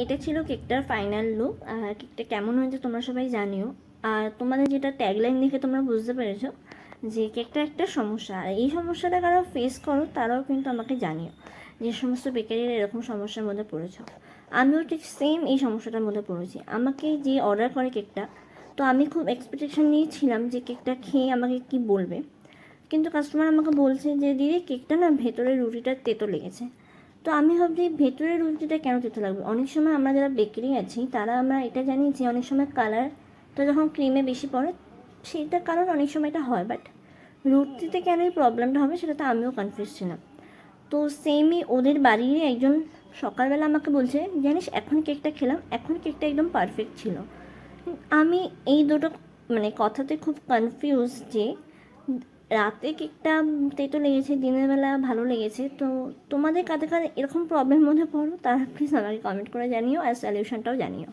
এটা ছিল কেকটার final look আর কেকটা কেমন হয়েছে তোমরা সবাই জানিও। আর তোমাদের যেটা ট্যাগলাইন দেখে তোমরা বুঝতে পেরেছ যে কেকটা একটা সমস্যা, আর এই সমস্যাটা কারা ফেস করো তারাও কিন্তু আমাকে জানিও যে সমস্ত বেকারিরা এরকম সমস্যার মধ্যে পড়েছ। আমিও ঠিক সেম এই সমস্যাটার মধ্যে পড়েছি। আমাকে যে অর্ডার করে কেকটা, তো আমি খুব এক্সপেকটেশন নিয়েছিলাম যে কেকটা খেয়ে আমাকে কি বলবে। কিন্তু কাস্টমার আমাকে বলছে যে, দিদি, কেকটা না ভেতরের রুটিটা তেতো লেগেছে। তো আমি ভাবছি ভেতরের রুটিটা কেন তেতো লাগবে? অনেক সময় আমরা যারা বেকারি আছি, তারা আমরা এটা জানি যে অনেক সময় কালারটা যখন ক্রিমে বেশি পড়ে সেইটার কারণ অনেক সময় এটা হয় বাট রুটিতে কেন এই প্রবলেমটা হবে সেটা তো আমিও কনফিউজ ছিলাম। তো সেমই ওদের বাড়ির একজন সকালবেলা আমাকে বলছে, জানিস, এখন কেকটা খেলাম, এখন কেকটা একদম পারফেক্ট ছিল। আমি এই দুটো মানে কথাতে খুব কনফিউজ যে রাতে কেকটা তেতো লেগেছে, দিনের বেলা ভালো লেগেছে। তো তোমাদের কাদের কাদের এরকম প্রবলেমের মধ্যে পড়ো তারা প্লিজ আমাকে কমেন্ট করে জানিও আর সলিউশনটাও জানিও।